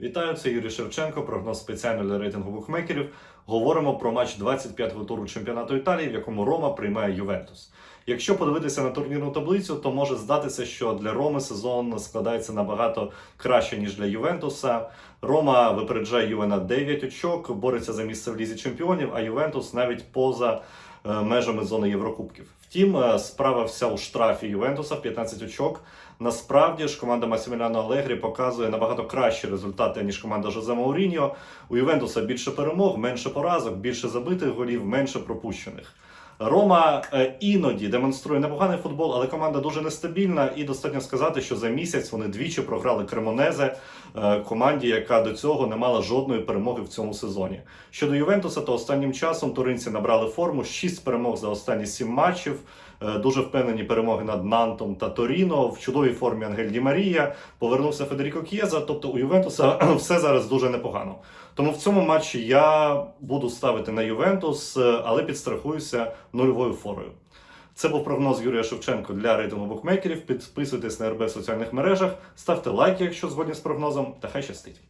Вітаю, це Юрій Шевченко, прогноз спеціально для рейтингу букмекерів. Говоримо про матч 25-го туру чемпіонату Італії, в якому Рома приймає Ювентус. Якщо подивитися на турнірну таблицю, то може здатися, що для Роми сезон складається набагато краще, ніж для Ювентуса. Рома випереджає Юве на 9 очок, бореться за місце в лізі чемпіонів, а Ювентус навіть поза межами зони Єврокубків. Втім, е, справа вся у штрафі Ювентуса в 15 очок. Насправді ж команда Масіміляно Алегрі показує набагато кращі результати, ніж команда Жозе Мауріньо. У Ювентуса більше перемог, менше поразок, більше забитих голів, менше пропущених. Рома е, іноді демонструє непоганий футбол, але команда дуже нестабільна. І достатньо сказати, що за місяць вони двічі програли Кремонезе е, команді, яка до цього не мала жодної перемоги в цьому сезоні. Щодо Ювентуса, то останнім часом туринці набрали форму 6 перемог за останні 7 матчів. Е, Дуже впевнені перемоги над Нантом та Торіно. В чудовій формі Ангель Ді Марія. Повернувся Федеріко К'єза. Тобто у Ювентуса все зараз дуже непогано. Тому в цьому матчі я буду ставити на Ювентус, е, але підстрахуюся нульовою форою. Це був прогноз Юрія Шевченко для рейтингу букмекерів. Підписуйтесь на РБ в соціальних мережах, ставте лайки, якщо згодні з прогнозом, та хай щастить.